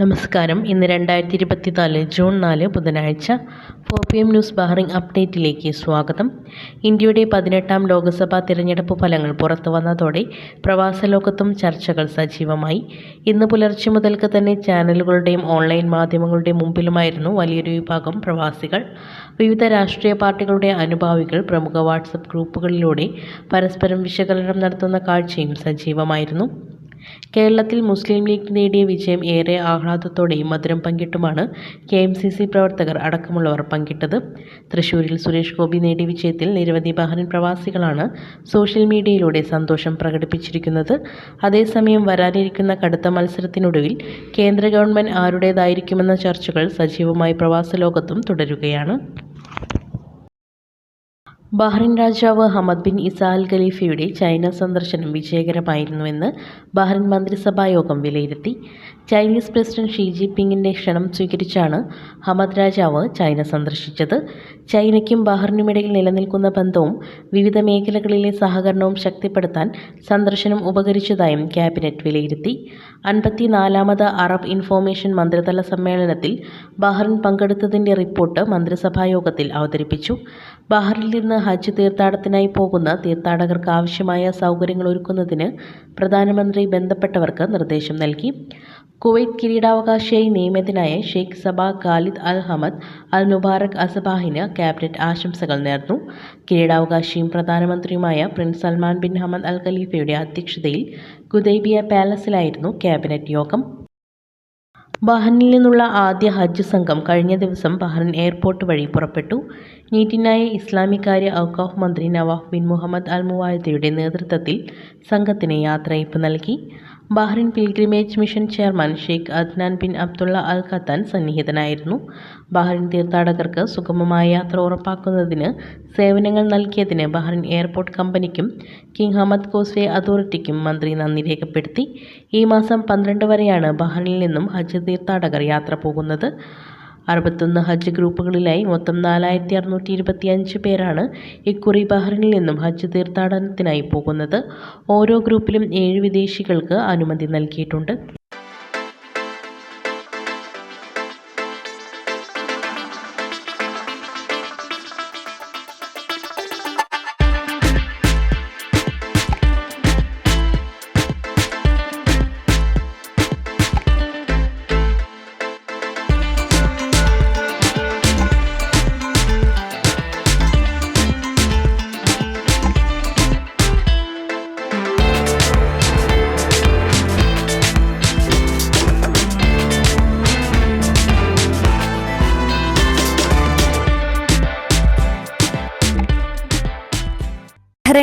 നമസ്കാരം. ഇന്ന് രണ്ടായിരത്തി ഇരുപത്തിനാല് ജൂൺ നാല് ബുധനാഴ്ച four P M news Bahrain അപ്ഡേറ്റിലേക്ക് സ്വാഗതം. ഇന്ത്യയുടെ പതിനെട്ടാം ലോക്സഭാ തിരഞ്ഞെടുപ്പ് ഫലങ്ങൾ പുറത്തു വന്നതോടെ പ്രവാസ ലോകത്തും ചർച്ചകൾ സജീവമായി. ഇന്ന് പുലർച്ചെ മുതൽക്ക് തന്നെ ചാനലുകളുടെയും ഓൺലൈൻ മാധ്യമങ്ങളുടെയും മുമ്പിലുമായിരുന്നു വലിയൊരു വിഭാഗം പ്രവാസികൾ. വിവിധ രാഷ്ട്രീയ പാർട്ടികളുടെ അനുഭാവികൾ പ്രമുഖ വാട്സപ്പ് ഗ്രൂപ്പുകളിലൂടെ പരസ്പരം വിശകലനം നടത്തുന്ന കാഴ്ചയും സജീവമായിരുന്നു. കേരളത്തിൽ മുസ്ലിം ലീഗ് നേടിയ വിജയം ഏറെ ആഹ്ലാദത്തോടെയും മധുരം പങ്കിട്ടുമാണ് കെ എം സി സി പ്രവർത്തകർ അടക്കമുള്ളവർ പങ്കിട്ടത്. തൃശൂരിൽ സുരേഷ് ഗോപി നേടിയ വിജയത്തിൽ നിരവധി ബഹ്റിൻ പ്രവാസികളാണ് സോഷ്യൽ മീഡിയയിലൂടെ സന്തോഷം പ്രകടിപ്പിച്ചിരിക്കുന്നത്. അതേസമയം വരാനിരിക്കുന്ന കടുത്ത മത്സരത്തിനൊടുവിൽ കേന്ദ്ര ഗവൺമെന്റ് ആരുടേതായിരിക്കുമെന്ന ചർച്ചകൾ സജീവമായി പ്രവാസ ലോകത്തും തുടരുകയാണ്. ബഹ്റിൻ രാജാവ് ഹമദ് ബിൻ ഇസാൽ ഖലീഫയുടെ ചൈന സന്ദർശനം വിജയകരമായിരുന്നുവെന്ന് ബഹ്റിൻ മന്ത്രിസഭാ യോഗം വിലയിരുത്തി. ചൈനീസ് പ്രസിഡന്റ് ഷീ ജിൻപിങ്ങിന്റെ ക്ഷണം സ്വീകരിച്ചാണ് ഹമദ് രാജാവ് ചൈന സന്ദർശിച്ചത്. ചൈനയ്ക്കും ബഹ്റിനുമിടയിൽ നിലനിൽക്കുന്ന ബന്ധവും വിവിധ മേഖലകളിലെ സഹകരണവും ശക്തിപ്പെടുത്താൻ സന്ദർശനം ഉപകരിച്ചതായും ക്യാബിനറ്റ് വിലയിരുത്തി. അൻപത്തിനാലാമത് അറബ് ഇൻഫോർമേഷൻ മന്ത്രിതല സമ്മേളനത്തിൽ ബഹ്റിൻ പങ്കെടുത്തതിന്റെ റിപ്പോർട്ട് മന്ത്രിസഭാ യോഗത്തിൽ അവതരിപ്പിച്ചു. ബഹ്റിൽ നിന്ന് ഹജ്ജ് തീർത്ഥാടനത്തിനായി പോകുന്ന തീർത്ഥാടകർക്ക് ആവശ്യമായ സൗകര്യങ്ങൾ ഒരുക്കുന്നതിന് പ്രധാനമന്ത്രി ബന്ധപ്പെട്ടവർക്ക് നിർദ്ദേശം നൽകി. കുവൈറ്റ് കിരീടാവകാശിയായി നിയമിതനായ Sheikh Sabah Khalid Al Hamad Al Mubarak അസബാഹിന് cabinet ആശംസകൾ നേർന്നു. കിരീടാവകാശിയും പ്രധാനമന്ത്രിയുമായ prince Salman bin Hamad Al ഖലീഫയുടെ അധ്യക്ഷതയിൽ കുദൈബിയ പാലസിലായിരുന്നു ക്യാബിനറ്റ് യോഗം. ബഹ്റിനിൽ നിന്നുള്ള ആദ്യ ഹജ്ജ് സംഘം കഴിഞ്ഞ ദിവസം ബഹ്റിൻ എയർപോർട്ട് വഴി പുറപ്പെട്ടു. നീറ്റിനായ ഇസ്ലാമിക് കാര്യ ഔക്കാഫ് മന്ത്രി നവാഫ് ബിൻ മുഹമ്മദ് അൽ മുവായദയുടെ നേതൃത്വത്തിൽ സംഘത്തിന് യാത്രയയപ്പ് നൽകി. Bahrain pilgrimage mission chairman Sheikh Adnan bin Abdulla Al Qattan സന്നിഹിതനായിരുന്നു. Bahrain തീർത്ഥാടകർക്ക് സുഗമമായ യാത്ര ഉറപ്പാക്കുന്നതിന് സേവനങ്ങൾ നൽകിയതിന് ബഹ്റിൻ എയർപോർട്ട് കമ്പനിക്കും കിങ് ഹമദ് കോസ്വേ അതോറിറ്റിക്കും മന്ത്രി നന്ദി രേഖപ്പെടുത്തി. ഈ മാസം പന്ത്രണ്ട് വരെയാണ് ബഹ്റിനിൽ നിന്നും ഹജ്ജ് തീർത്ഥാടകർ യാത്ര പോകുന്നത്. അറുപത്തൊന്ന് ഹജ്ജ് ഗ്രൂപ്പുകളിലായി മൊത്തം നാലായിരത്തി അറുന്നൂറ്റി ഇരുപത്തി അഞ്ച് പേരാണ് ഇക്കുറി ബഹ്റിനിൽ നിന്നും ഹജ്ജ് തീർത്ഥാടനത്തിനായി പോകുന്നത്. ഓരോ ഗ്രൂപ്പിലും ഏഴ് വിദേശികൾക്ക് അനുമതി നൽകിയിട്ടുണ്ട്.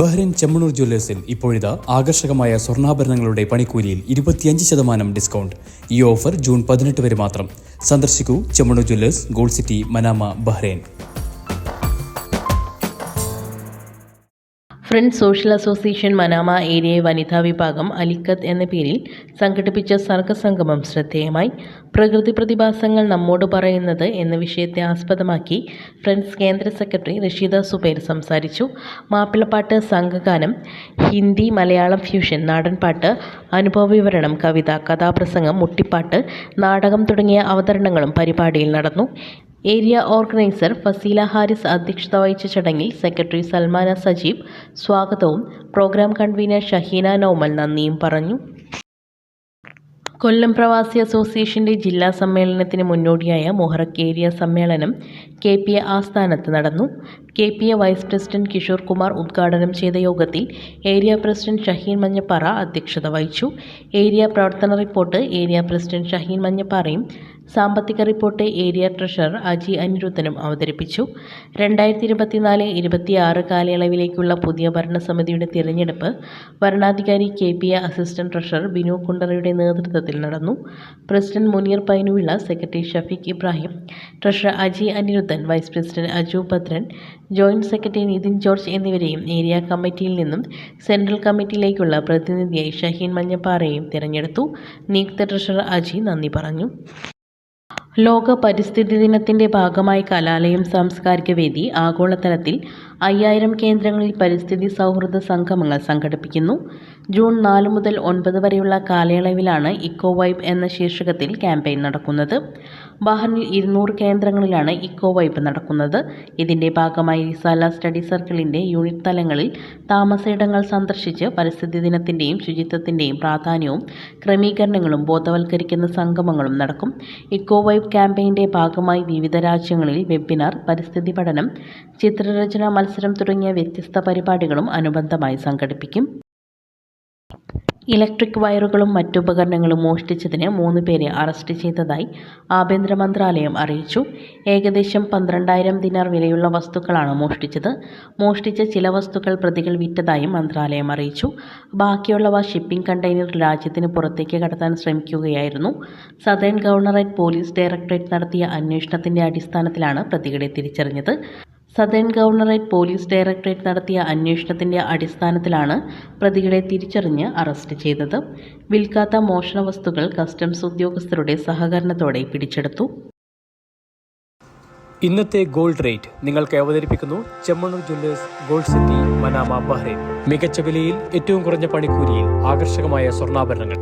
ബഹ്റിൻ ചെമ്മണൂർ ജ്വല്ലേഴ്സിൽ ഇപ്പോഴിതാ ആകർഷകമായ സ്വർണാഭരണങ്ങളുടെ പണിക്കൂലിയിൽ ഇരുപത്തിയഞ്ച് ശതമാനം ഡിസ്കൗണ്ട്. ഈ ഓഫർ ജൂൺ പതിനെട്ട് വരെ മാത്രം. സന്ദർശിക്കൂ Chemmanur jewellers gold city Manama Bahrain. Friends social association Manama area വനിതാ വിഭാഗം അലിക്കത്ത് എന്ന പേരിൽ സംഘടിപ്പിച്ച സർഗസംഗമം ശ്രദ്ധേയമായി. പ്രകൃതി പ്രതിഭാസങ്ങൾ നമ്മോട് പറയുന്നത് എന്ന വിഷയത്തെ ആസ്പദമാക്കി ഫ്രണ്ട്സ് കേന്ദ്ര സെക്രട്ടറി റഷീദ സുബൈർ സംസാരിച്ചു. മാപ്പിളപ്പാട്ട് സംഘഗാനം ഹിന്ദി മലയാളം ഫ്യൂഷൻ നാടൻപാട്ട് അനുഭവ വിവരണം കവിത കഥാപ്രസംഗം മുട്ടിപ്പാട്ട് നാടകം തുടങ്ങിയ അവതരണങ്ങളും പരിപാടിയിൽ നടന്നു. ഏരിയ ഓർഗനൈസർ ഫസീല ഹാരിസ് അധ്യക്ഷത വഹിച്ച ചടങ്ങിൽ സെക്രട്ടറി സൽമാന സജീബ് സ്വാഗതവും. പ്രോഗ്രാം കൺവീനർ ഷഹീന നോമൽ നന്ദിയും പറഞ്ഞു. കൊല്ലം പ്രവാസി അസോസിയേഷന്റെ ജില്ലാ സമ്മേളനത്തിന് മുന്നോടിയായ മൊഹറക്ക് ഏരിയ സമ്മേളനം കെ പി എ ആസ്ഥാനത്ത് നടന്നു. K P A vice president Kishore Kumar ഉദ്ഘാടനം ചെയ്ത യോഗത്തിൽ ഏരിയ പ്രസിഡന്റ് ഷഹീൻ മഞ്ഞപ്പാറ അധ്യക്ഷത വഹിച്ചു. ഏരിയ പ്രവർത്തന റിപ്പോർട്ട് ഏരിയ പ്രസിഡന്റ് ഷഹീൻ മഞ്ഞപ്പാറയും സാമ്പത്തിക റിപ്പോർട്ട് ഏരിയ ട്രഷറർ അജി അനിരുദ്ധനും അവതരിപ്പിച്ചു. രണ്ടായിരത്തി ഇരുപത്തിനാല് ഇരുപത്തിയാറ് കാലയളവിലേക്കുള്ള പുതിയ ഭരണസമിതിയുടെ തിരഞ്ഞെടുപ്പ് ഭരണാധികാരി K P A assistant treasurer Binu കുണ്ടറയുടെ നേതൃത്വത്തിൽ നടന്നു. President Muneer Painuvila secretary Shafeeq Ibrahim treasurer Aji Aniruddhan vice president Aju Bhadran joint secretary Nithin George എന്നിവരെയും ഏരിയ കമ്മിറ്റിയിൽ നിന്നും സെൻട്രൽ കമ്മിറ്റിയിലേക്കുള്ള പ്രതിനിധിയായി ഷഹീൻ മഞ്ഞപ്പാറയെയും തിരഞ്ഞെടുത്തു. നിയുക്ത ട്രഷറർ അജി നന്ദി പറഞ്ഞു. ലോക പരിസ്ഥിതി ദിനത്തിന്റെ ഭാഗമായി കലാലയം സാംസ്കാരിക വേദി ആഗോളതലത്തിൽ അയ്യായിരം കേന്ദ്രങ്ങളിൽ പരിസ്ഥിതി സൗഹൃദ സംഗമങ്ങൾ സംഘടിപ്പിക്കുന്നു. ജൂൺ നാല് മുതൽ ഒൻപത് വരെയുള്ള കാലയളവിലാണ് ഇക്കോ വൈബ് എന്ന ശീർഷകത്തിൽ ക്യാമ്പയിൻ നടക്കുന്നത്. ബഹറിനിൽ ഇരുന്നൂറ് കേന്ദ്രങ്ങളിലാണ് ഇക്കോ വൈബ് നടക്കുന്നത്. ഇതിന്റെ ഭാഗമായി റിസാല സ്റ്റഡി സർക്കിളിന്റെ യൂണിറ്റ് തലങ്ങളിൽ താമസയിടങ്ങൾ സന്ദർശിച്ച് പരിസ്ഥിതി ദിനത്തിന്റെയും ശുചിത്വത്തിന്റെയും പ്രാധാന്യവും ക്രമീകരണങ്ങളും ബോധവൽക്കരിക്കുന്ന സംഗമങ്ങളും നടക്കും. ഇക്കോ വൈബ് ക്യാമ്പയിന്റെ ഭാഗമായി വിവിധ രാജ്യങ്ങളിൽ വെബിനാർ പരിസ്ഥിതി പഠനം ചിത്രരചന മത്സരം തുടങ്ങിയ വ്യത്യസ്ത പരിപാടികളും അനുബന്ധമായി സംഘടിപ്പിക്കും. ഇലക്ട്രിക് വയറുകളും മറ്റുപകരണങ്ങളും മോഷ്ടിച്ചതിന് മൂന്ന് പേരെ അറസ്റ്റ് ചെയ്തതായി ആഭ്യന്തര മന്ത്രാലയം അറിയിച്ചു. ഏകദേശം പന്ത്രണ്ടായിരം ദിനാർ വിലയുള്ള വസ്തുക്കളാണ് മോഷ്ടിച്ചത്. മോഷ്ടിച്ച ചില വസ്തുക്കൾ പ്രതികൾ വിറ്റതായും മന്ത്രാലയം അറിയിച്ചു. ബാക്കിയുള്ളവ ഷിപ്പിംഗ് കണ്ടെയ്നർ രാജ്യത്തിന് പുറത്തേക്ക് കടത്താൻ ശ്രമിക്കുകയായിരുന്നു. സതേൺ ഗവർണറേറ്റ് പോലീസ് ഡയറക്ടറേറ്റ് നടത്തിയ അന്വേഷണത്തിന്റെ അടിസ്ഥാനത്തിലാണ് പ്രതികളെ തിരിച്ചറിഞ്ഞത്. സദേൺ ഗവർണറേറ്റ് പോലീസ് ഡയറക്ടറേറ്റ് നടത്തിയ അന്വേഷണത്തിന്റെ അടിസ്ഥാനത്തിലാണ് പ്രതികളെ തിരിച്ചറിഞ്ഞ് അറസ്റ്റ് ചെയ്തത്. വിൽക്കാത്ത മോഷണ വസ്തുക്കൾ കസ്റ്റംസ് ഉദ്യോഗസ്ഥരുടെ സഹകരണത്തോടെ പിടിച്ചെടുത്തു. ഇന്നത്തെ ഗോൾഡ് റേറ്റ് നിങ്ങൾക്ക് അവതരിപ്പിക്കുന്നു Chemmanur jewellers gold city Manama Bahrain. മികച്ച വിലയിൽ ഏറ്റവും കുറഞ്ഞ പണിക്കൂലിയിൽ ആകർഷകമായ സ്വർണാഭരണങ്ങൾ.